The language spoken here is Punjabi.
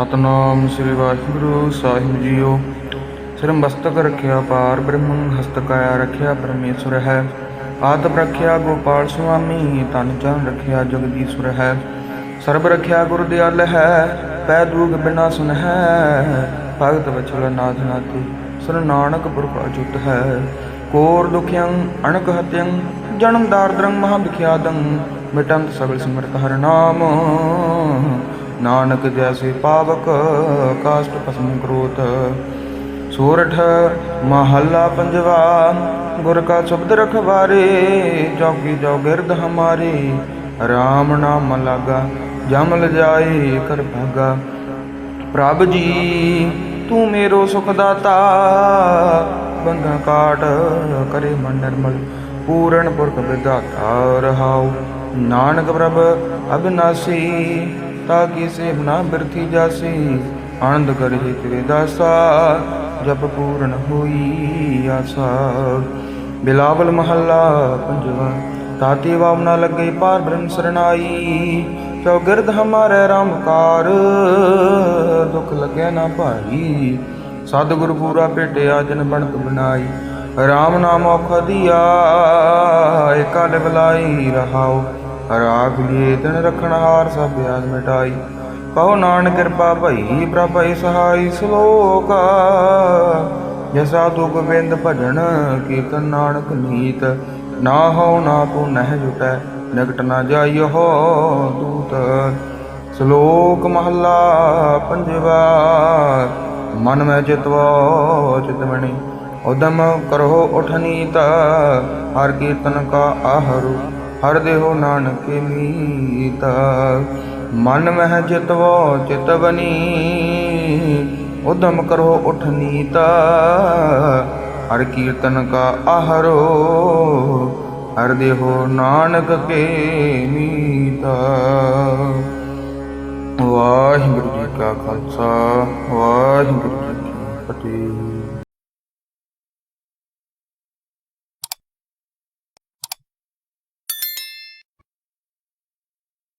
ਸਤਨਾਮ ਸ੍ਰੀ ਵਾਹਿਗੁਰੂ ਸਾਹਿਬ ਜੀਓ। ਸਿਰ ਮਸਤਕ ਰਖਿਆ ਪਾਰ ਬ੍ਰਹਮ, ਹਸਤਕਾਇਆ ਰਖਿਆ ਪਰਮੇਸ਼ਰ ਹੈ। ਆਤਮ ਰਖਿਆ ਗੋਪਾਲ ਸੁਆਮੀ ਤਨ ਚਰਨ ਰਖਿਆ ਜਗਦੀਸ਼ਵਰ ਹੈ। ਸਰਬ ਰਖਿਆ ਗੁਰ ਦਿਆਲ ਹੈ, ਪੈ ਦੂਗ ਬਿਨਾ ਸੁਨ ਹੈ। ਭਗਤ ਵਚਲ ਨਾਥ ਨਾਤੀ ਸੁਨ ਨਾਨਕ ਪੁਰਖ ਅਜੁਤ ਹੈ। ਕੋਰ ਦੁਖਿਯੰ, ਅਣਕ ਹਤਿਯੰ, ਜਨਮ ਦਾਰਦਰੰ ਮਹਾ ਵਿਖਿਆਦੰ, ਮਿਟੰਤ ਸਗਲ ਸਿਮਰਤ ਹਰ ਨਾਮ। ਨਾਨਕ ਜੈਸੇ ਪਾਵਕ, ਕਾਸ਼ਟ ਭਸਮ ਕਰੋਤ। ਸੂਰਠ ਮਹੱਲਾ ਪੰਜਵਾ, ਗੁਰ ਕਾ ਸ਼ਬਦ ਰਖਵਾਰੇ, ਜੋਗੀ ਜੋ ਗਿਰਦ ਹਮਾਰੇ। RAM ਨਾਮ ਲਾਗਾ, ਜਮ ਜਾਏ ਕਰ ਭਾਗਾ। ਪ੍ਰਭ ਜੀ, ਤੂੰ ਮੇਰੋ ਸੁਖ ਦਾਤਾ ਬੰਗਾ ਕਾਟ ਕਰੇ ਮਨ ਨਿਰਮਲ, ਪੂਰਨ ਪੁਰਖ ਵਿਦਾਤਾ ਰਹਾਉ। ਨਾਨਕ ਪ੍ਰਭ ਅਬਿਨਾਸੀ ਤਾ ਕੀ ਸੇਵ ਨਾ ਬਿਰਥੀ ਆਨੰਦ ਕਰੇ ਤੇਰੇ ਦਾਸਾ, ਜਪ ਪੂਰਨ ਹੋਈ ਆਸਾ। ਬਿਲਾਵਲ ਮਹੱਲਾ ਪੰਜਵਾ ਤਾਤੀ ਵਾਵ ਨਾ ਲੱਗੇ ਪਾਰ ਬ੍ਰਹਮ ਸਰਨਾਈ ਚੌਗਿਰਦ ਹਮਾਰੇ ਰਾਮਕਾਰ ਦੁਖ ਲੱਗਿਆ ਨਾ ਭਾਈ। ਸਤਿਗੁਰ ਪੂਰਾ ਭੇਟਿਆ ਜਨ ਬਣਤ ਬਣਾਈ। RAM ਨਾਮ ਔਖ ਦੀਆ, ਏਕਾ ਲਿਵਲਾਈ ਰਹਾਓ। ਰਾਖ ਲਿਏ ਤਨ ਹਾਰ ਸਭ ਬਿਆਜ ਮਿਟਾਈ। ਕਹੋ ਨਾਨਕ ਕਿਰਪਾ ਭਈ ਪ੍ਰਭਈ ਸਹਾਈ ਸ਼ਲੋਕ। ਜਸਾ ਤੂ ਗੋਬਿੰਦ ਭਜਨ ਕੀਰਤਨ ਨਾਨਕ ਨੀਤ ਨਾ ਹੋ ਨਾ ਕੋ ਨਹਿ ਜੁਟੈ, ਨਿਕਟ ਨਾ ਜਾਈਓ ਦੂਤ। ਸ਼ਲੋਕ ਮਹੱਲਾ ਪੰਜਵਾ, ਮਨ ਮੈਂ ਚਿਤਵੋ ਚਿਤਮਣੀ ਉਦਮ ਕਰੋ ਉਠਨੀਤ ਹਰ ਕੀਰਤਨ ਕਾ ਆਹਰੂ। ਹਰ ਦੇਹੋ ਨਾਨਕੇ ਮੀਤਾ। ਮਨ ਮਹਿ ਚਿਤਵੋ ਚਿਤਵਨੀ ਉਦਮ ਕਰੋ ਉਠ ਨੀਤਾ। ਹਰ ਕੀਰਤਨ ਕਾ ਆਹਰੋ, ਹਰ ਦੇਹੋ ਨਾਨਕ ਕੇ ਮੀਤਾ। ਵਾਹਿਗੁਰੂ ਜੀ ਕਾ ਖਾਲਸਾ, ਵਾਹਿਗੁਰੂ ਜੀ ਕੀ ਫਤਿਹ।